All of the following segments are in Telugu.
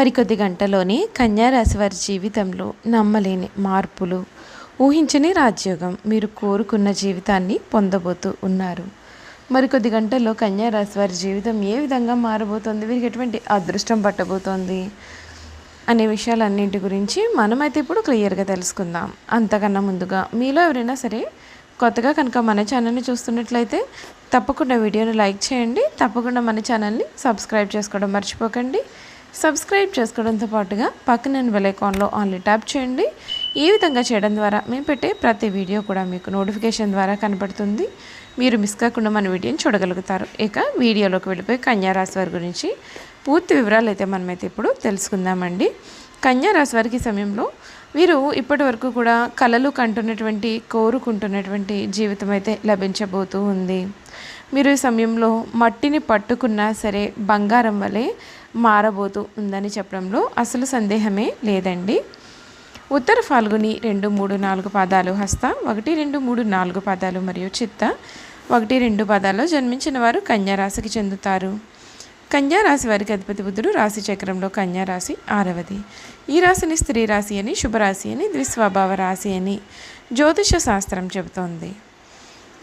మరికొద్ది గంటలోనే కన్యారాశి వారి జీవితంలో నమ్మలేని మార్పులు ఊహించని రాజ్యోగం మీరు కోరుకున్న జీవితాన్ని పొందబోతూ ఉన్నారు. మరికొద్ది గంటల్లో కన్యారాశి వారి జీవితం ఏ విధంగా మారబోతోంది? వీరికి ఎటువంటి అదృష్టం పట్టబోతోంది? అనే విషయాలన్నింటి గురించి మనమైతే ఇప్పుడు క్లియర్గా తెలుసుకుందాం. అంతకన్నా ముందుగా మీలో ఎవరైనా సరే కొత్తగా కనుక మన ఛానల్ని చూస్తున్నట్లయితే తప్పకుండా వీడియోని లైక్ చేయండి. తప్పకుండా మన ఛానల్ని సబ్స్క్రైబ్ చేసుకోవడం మర్చిపోకండి. సబ్స్క్రైబ్ చేసుకోవడంతో పాటుగా పక్కన బెలైకాన్లో ఆన్లీ ట్యాప్ చేయండి. ఈ విధంగా చేయడం ద్వారా మేము పెట్టే ప్రతి వీడియో కూడా మీకు నోటిఫికేషన్ ద్వారా కనపడుతుంది. మీరు మిస్ కాకుండా మన వీడియోని చూడగలుగుతారు. ఇక వీడియోలోకి వెళ్ళిపోయి కన్యారాశి వారి గురించి పూర్తి వివరాలు అయితే మనమైతే ఇప్పుడు తెలుసుకుందామండి. కన్యారాశి వారికి సమయంలో వీరు ఇప్పటి వరకు కూడా కళలు కంటున్నటువంటి కోరుకుంటున్నటువంటి జీవితం అయితే లభించబోతూ ఉంది. మీరు ఈ సమయంలో మట్టిని పట్టుకున్నా సరే బంగారం వలె మారబోతూ ఉందని చెప్పడంలో అసలు సందేహమే లేదండి. ఉత్తర ఫాల్గుని రెండు మూడు నాలుగు పాదాలు హస్త ఒకటి రెండు మూడు నాలుగు పాదాలు మరియు చిత్త ఒకటి రెండు పాదాల్లో జన్మించిన వారు కన్యారాశికి చెందుతారు. కన్యారాశి వారికి అధిపతి బుద్ధుడు రాశి చక్రంలో కన్యారాశి ఆరవది. ఈ రాశిని స్త్రీ రాశి అని శుభరాశి అని ద్విస్వభావ రాశి అని జ్యోతిష శాస్త్రం చెబుతోంది.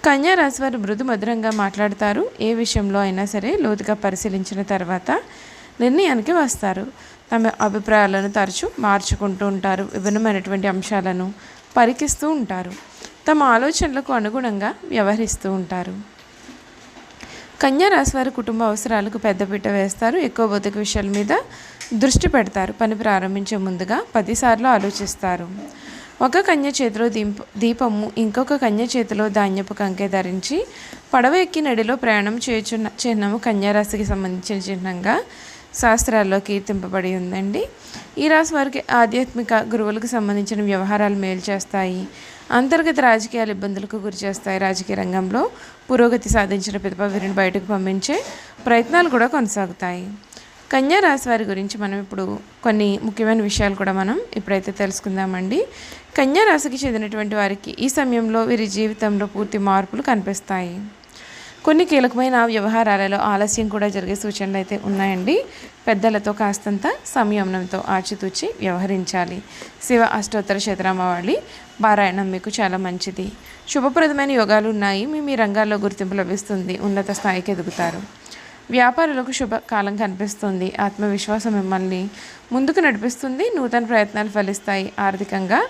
కన్యారాశి వారు మృదు మధురంగా మాట్లాడతారు. ఏ విషయంలో అయినా సరే లోతుగా పరిశీలించిన తర్వాత నిర్ణయానికి వస్తారు. తమ అభిప్రాయాలను తరచూ మార్చుకుంటూ ఉంటారు. విభిన్నమైనటువంటి అంశాలను పరికిస్తూ ఉంటారు. తమ ఆలోచనలకు అనుగుణంగా వ్యవహరిస్తూ ఉంటారు. కన్యారాశి వారి కుటుంబ అవసరాలకు పెద్దపీట వేస్తారు. ఎక్కువ భౌతిక విషయాల మీద దృష్టి పెడతారు. పని ప్రారంభించే ముందుగా పదిసార్లు ఆలోచిస్తారు. ఒక కన్య చేతిలో దీప దీపము ఇంకొక కన్య చేతిలో ధాన్యపు కంకె ధరించి పడవ ఎక్కి నడిలో ప్రయాణం చేయుచున్న చిహ్నము కన్యారాశికి సంబంధించిన చిహ్నంగా శాస్త్రాల్లో కీర్తింపబడి ఉందండి. ఈ రాశి వారికి ఆధ్యాత్మిక గురువులకు సంబంధించిన వ్యవహారాలు మేలు చేస్తాయి. అంతర్గత రాజకీయాలు ఇబ్బందులకు గురి చేస్తాయి. రాజకీయ రంగంలో పురోగతి సాధించిన పిదప వీరిని బయటకు పంపించే ప్రయత్నాలు కూడా కొనసాగుతాయి. కన్యా రాశి వారి గురించి మనం ఇప్పుడు కొన్ని ముఖ్యమైన విషయాలు కూడా మనం ఇప్పుడైతే తెలుసుకుందామండి. కన్యా రాశికి చెందినటువంటి వారికి ఈ సమయంలో వీరి జీవితంలో పూర్తి మార్పులు కనిపిస్తాయి. కొన్ని కీలకమైన వ్యవహారాలలో ఆలస్యం కూడా జరిగే సూచనలు అయితే ఉన్నాయండి. పెద్దలతో కాస్తంత సంయమనంతో ఆచితూచి వ్యవహరించాలి. శివ అష్టోత్తర శతరామవాళి పారాయణం మీకు చాలా మంచిది. శుభప్రదమైన యోగాలు ఉన్నాయి. మీ మీ రంగాల్లో గుర్తింపు లభిస్తుంది. ఉన్నత స్థాయికి ఎదుగుతారు. వ్యాపారులకు శుభ కాలం కనిపిస్తుంది. ఆత్మవిశ్వాసం మిమ్మల్ని ముందుకు నడిపిస్తుంది. నూతన ప్రయత్నాలు ఫలిస్తాయి. ఆర్థికంగా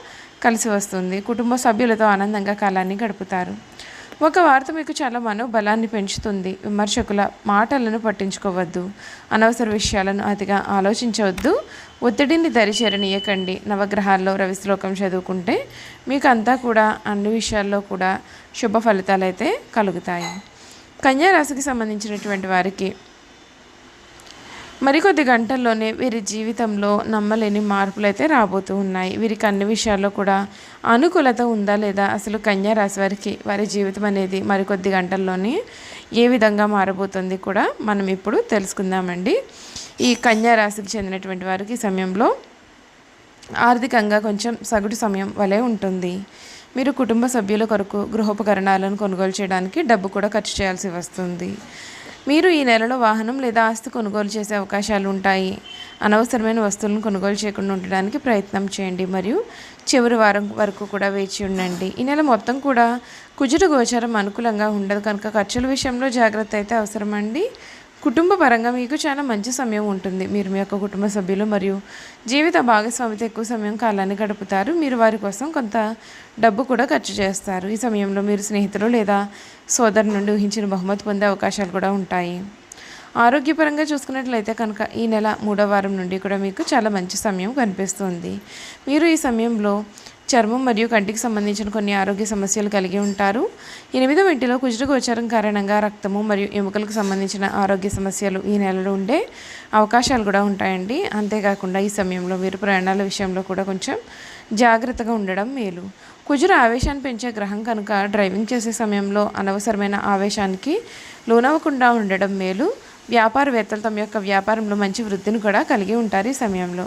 కలిసి వస్తుంది. కుటుంబ సభ్యులతో ఆనందంగా కాలాన్ని గడుపుతారు. ఒక వార్త మీకు చాలా మనోబలాన్ని పెంచుతుంది. విమర్శకుల మాటలను పట్టించుకోవద్దు. అనవసర విషయాలను అతిగా ఆలోచించవద్దు. ఒత్తిడిని దరిచేరనీయకండి. నవగ్రహాల్లో రవిశ్లోకం చదువుకుంటే మీకు అంతా కూడా అన్ని విషయాల్లో కూడా శుభ ఫలితాలు అయితే కలుగుతాయి. కన్యా రాశికి సంబంధించినటువంటి వారికి మరికొద్ది గంటల్లోనే వీరి జీవితంలో నమ్మలేని మార్పులు అయితే రాబోతూ ఉన్నాయి. వీరికి అన్ని విషయాల్లో కూడా అనుకూలత ఉందా లేదా? అసలు కన్యా రాశి వారికి వారి జీవితం అనేది మరికొద్ది గంటల్లోనే ఏ విధంగా మారబోతుంది కూడా మనం ఇప్పుడు తెలుసుకుందామండి. ఈ కన్యా రాశికి చెందినటువంటి వారికి ఈ సమయంలో ఆర్థికంగా కొంచెం సగటు సమయం వలె ఉంటుంది. మీరు కుటుంబ సభ్యుల కొరకు గృహోపకరణాలను కొనుగోలు చేయడానికి డబ్బు కూడా ఖర్చు చేయాల్సి వస్తుంది. మీరు ఈ నెలలో వాహనం లేదా ఆస్తి కొనుగోలు చేసే అవకాశాలు ఉంటాయి. అనవసరమైన వస్తువులను కొనుగోలు చేయకుండా ఉండడానికి ప్రయత్నం చేయండి. మరియు చివరి వారం వరకు కూడా వేచి ఉండండి. ఈ నెల మొత్తం కూడా కుజుడు గోచారం అనుకూలంగా ఉండదు. కనుక ఖర్చుల విషయంలో జాగ్రత్త అయితే అవసరమండి. కుటుంబ పరంగా మీకు చాలా మంచి సమయం ఉంటుంది. మీరు మీ యొక్క కుటుంబ సభ్యులు మరియు జీవిత భాగస్వామితో ఎక్కువ సమయం కాలాన్ని గడుపుతారు. మీరు వారి కోసం కొంత డబ్బు కూడా ఖర్చు చేస్తారు. ఈ సమయంలో మీరు స్నేహితులు లేదా సోదరు నుండి ఊహించిన బహుమతి పొందే అవకాశాలు కూడా ఉంటాయి. ఆరోగ్యపరంగా చూసుకున్నట్లయితే కనుక ఈ నెల మూడో వారం నుండి కూడా మీకు చాలా మంచి సమయం కనిపిస్తుంది. మీరు ఈ సమయంలో చర్మం మరియు కంటికి సంబంధించిన కొన్ని ఆరోగ్య సమస్యలు కలిగి ఉంటారు. ఎనిమిదో ఇంటిలో కుజుడు కారణంగా రక్తము మరియు ఎముకలకు సంబంధించిన ఆరోగ్య సమస్యలు ఈ నెలలో ఉండే అవకాశాలు కూడా ఉంటాయండి. అంతేకాకుండా ఈ సమయంలో మీరు ప్రయాణాల విషయంలో కూడా కొంచెం జాగ్రత్తగా ఉండడం మేలు. కుజుడు ఆవేశాన్ని పెంచే గ్రహం కనుక డ్రైవింగ్ చేసే సమయంలో అనవసరమైన ఆవేశానికి లోనవ్వకుండా ఉండడం మేలు. వ్యాపారవేత్తలు తమ యొక్క వ్యాపారంలో మంచి వృద్ధిని కూడా కలిగి ఉంటారు ఈ సమయంలో.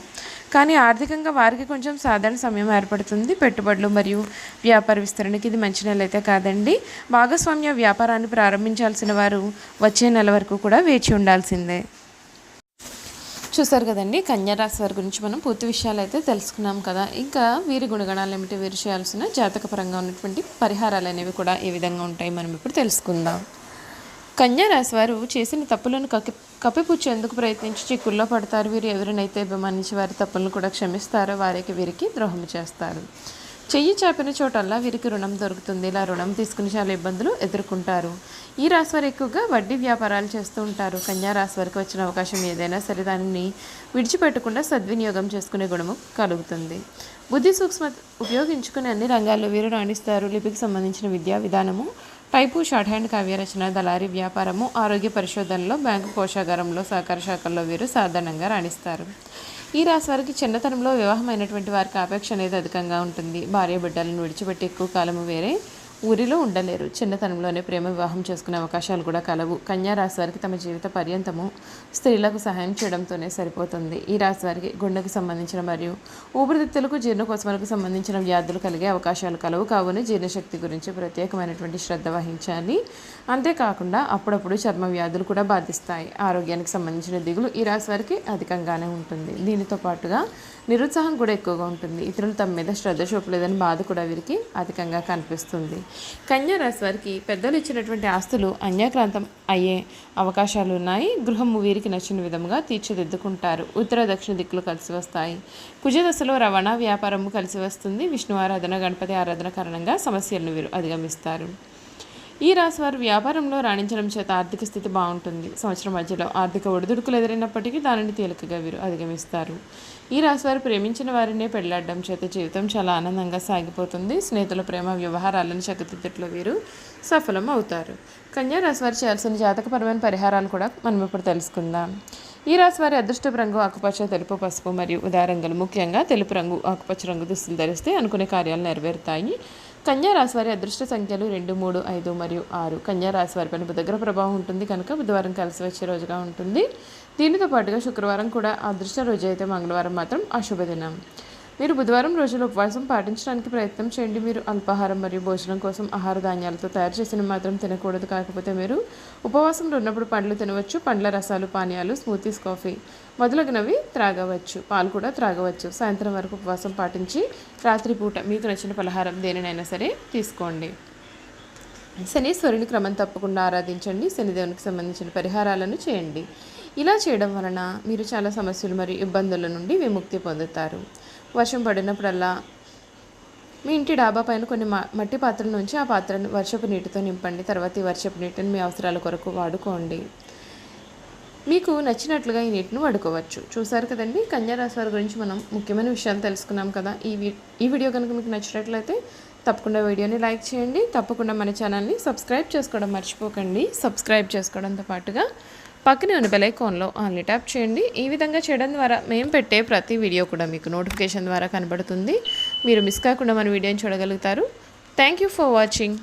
కానీ ఆర్థికంగా వారికి కొంచెం సాధారణ సమయం ఏర్పడుతుంది. పెట్టుబడులు మరియు వ్యాపార విస్తరణకి ఇది మంచి నెల అయితే కాదండి. భాగస్వామ్య వ్యాపారాన్ని ప్రారంభించాల్సిన వారు వచ్చే నెల వరకు కూడా వేచి ఉండాల్సిందే. చూసారు కదండి కన్యా రాశి వారి గురించి మనం పూర్తి విషయాలు అయితే తెలుసుకున్నాం కదా. ఇంకా వీరి గుణగణాలు ఏమిటి? వీరు చేయాల్సిన జాతకపరంగా ఉన్నటువంటి పరిహారాలు అనేవి కూడా ఏ విధంగా ఉంటాయి? మనం ఇప్పుడు తెలుసుకుందాం. కన్యా రాశి వారు చేసిన తప్పులను కప్పి కప్పిపుచ్చేందుకు ప్రయత్నించి చిక్కుల్లో పడతారు. వీరు ఎవరినైతే అభిమానించి వారి తప్పులను కూడా క్షమిస్తారో వారికి వీరికి ద్రోహం చేస్తారు. చెయ్యి చాపిన చోటల్లా వీరికి రుణం దొరుకుతుంది. ఇలా రుణం తీసుకుని చాలా ఇబ్బందులు ఎదుర్కొంటారు. ఈ రాశి వారు ఎక్కువగా వడ్డీ వ్యాపారాలు చేస్తూ ఉంటారు. కన్యా రాశి వారికి వచ్చిన అవకాశం ఏదైనా సరే దానిని విడిచిపెట్టకుండా సద్వినియోగం చేసుకునే గుణము కలుగుతుంది. బుద్ధి సూక్ష్మ ఉపయోగించుకుని అన్ని రంగాల్లో వీరు రాణిస్తారు. లిపికి సంబంధించిన విద్యా విధానము టైపు షార్ట్ హ్యాండ్ కావ్యరచన దళారీ వ్యాపారము ఆరోగ్య పరిశోధనలో బ్యాంకు కోశాగారంలో సహకార శాఖల్లో వీరు సాధారణంగా రాణిస్తారు. ఈ రాశి వారికి చిన్నతనంలో వివాహమైనటువంటి వారికి ఆపేక్ష అనేది అధికంగా ఉంటుంది. భార్య బిడ్డలను విడిచిపెట్టి ఎక్కువ కాలము వేరే ఊరిలో ఉండలేరు. చిన్నతనంలోనే ప్రేమ వివాహం చేసుకునే అవకాశాలు కూడా కలవు. కన్యా రాశి వారికి తమ జీవిత పర్యంతము స్త్రీలకు సహాయం చేయడంతోనే సరిపోతుంది. ఈ రాశి వారికి గుండెకు సంబంధించిన మరియు ఊపిరితిత్తులకు జీర్ణకోశములకు సంబంధించిన వ్యాధులు కలిగే అవకాశాలు కలవు. కావున జీర్ణశక్తి గురించి ప్రత్యేకమైనటువంటి శ్రద్ధ వహించాలి. అంతేకాకుండా అప్పుడప్పుడు చర్మ వ్యాధులు కూడా బాధిస్తాయి. ఆరోగ్యానికి సంబంధించిన దిగులు ఈ రాశి వారికి అధికంగానే ఉంటుంది. దీనితో పాటుగా నిరుత్సాహం కూడా ఎక్కువగా ఉంటుంది. ఇతరులు తమ మీద శ్రద్ధ చూపలేదని బాధ కూడా వీరికి అధికంగా కనిపిస్తుంది. కన్యారాశి వారికి పెద్దలు ఇచ్చినటువంటి ఆస్తులు అన్యాక్రాంతం అయ్యే అవకాశాలు ఉన్నాయి. గృహము వీరికి నచ్చిన విధముగా తీర్చిదిద్దుకుంటారు. ఉత్తర దక్షిణ దిక్కులు కలిసి వస్తాయి. కుజదశలో రవాణా వ్యాపారము కలిసి వస్తుంది. విష్ణు ఆరాధన గణపతి ఆరాధన కారణంగా సమస్యలను వీరు అధిగమిస్తారు. ఈ రాశి వారు వ్యాపారంలో రాణించడం చేత ఆర్థిక స్థితి బాగుంటుంది. సంవత్సరం మధ్యలో ఆర్థిక ఒడిదుడుకులు ఎదురైనప్పటికీ దానిని తేలికగా వీరు అధిగమిస్తారు. ఈ రాశి వారు ప్రేమించిన వారినే పెళ్ళాడడం చేత జీవితం చాలా ఆనందంగా సాగిపోతుంది. స్నేహితుల ప్రేమ వ్యవహారాలను చక్కదిద్దట్లో వీరు సఫలం అవుతారు. కన్యా రాశి వారు చేయాల్సిన జాతకపరమైన పరిహారాలు కూడా మనం ఇప్పుడు తెలుసుకుందాం. ఈ రాశి వారి అదృష్టపు రంగు ఆకుపచ్చ తెలుపు పసుపు మరియు ఉదారంగులు. ముఖ్యంగా తెలుపు రంగు ఆకుపచ్చ రంగు దుస్తులు ధరిస్తే అనుకునే కార్యాలు నెరవేరుతాయి. కన్యారాశి వారి అదృష్ట సంఖ్యలు రెండు మూడు ఐదు మరియు ఆరు. కన్యారాశి వారి పైన బుధగ్ర ప్రభావం ఉంటుంది కనుక బుధవారం కలిసి వచ్చే రోజుగా ఉంటుంది. దీనితో పాటుగా శుక్రవారం కూడా అదృష్ట రోజు అయితే మంగళవారం మాత్రం అశుభదినం మీరు బుధవారం రోజులు ఉపవాసం పాటించడానికి ప్రయత్నం చేయండి. మీరు అల్పాహారం మరియు భోజనం కోసం ఆహార ధాన్యాలతో తయారు చేసిన మాత్రం తినకూడదు. కాకపోతే మీరు ఉపవాసంలో ఉన్నప్పుడు పండ్లు తినవచ్చు. పండ్ల రసాలు పానీయాలు స్మూతీస్ కాఫీ మొదలగునవి త్రాగవచ్చు. పాలు కూడా త్రాగవచ్చు. సాయంత్రం వరకు ఉపవాసం పాటించి రాత్రిపూట మీకు నచ్చిన పలహారం దేనినైనా సరే తీసుకోండి. శనీశ్వరుని క్రమం తప్పకుండా ఆరాధించండి. శనిదేవునికి సంబంధించిన పరిహారాలను చేయండి. ఇలా చేయడం వలన మీరు చాలా సమస్యలు మరియు ఇబ్బందుల నుండి విముక్తి పొందుతారు. వర్షం పడినప్పుడల్లా మీ ఇంటి డాబా పైన కొన్ని మట్టి పాత్రల నుంచి ఆ పాత్రను వర్షపు నీటితో నింపండి. తర్వాత ఈ వర్షపు నీటిని మీ అవసరాల కొరకు వాడుకోండి. మీకు నచ్చినట్లుగా ఈ నీటిని వాడుకోవచ్చు. చూసారు కదండి? కన్యారాశి వారి గురించి మనం ముఖ్యమైన విషయాలు తెలుసుకున్నాం కదా. ఈ ఈ వీడియో కనుక మీకు నచ్చినట్లయితే తప్పకుండా వీడియోని లైక్ చేయండి. తప్పకుండా మన ఛానల్ని సబ్స్క్రైబ్ చేసుకోవడం మర్చిపోకండి. సబ్స్క్రైబ్ చేసుకోవడంతో పాటుగా పక్కనే ఉన్న బెలైకాన్లో ఆన్లీ ట్యాప్ చేయండి. ఈ విధంగా చేయడం ద్వారా మేము పెట్టే ప్రతి వీడియో కూడా మీకు నోటిఫికేషన్ ద్వారా కనబడుతుంది. మీరు మిస్ కాకుండా మన వీడియోని చూడగలుగుతారు. Thank you for watching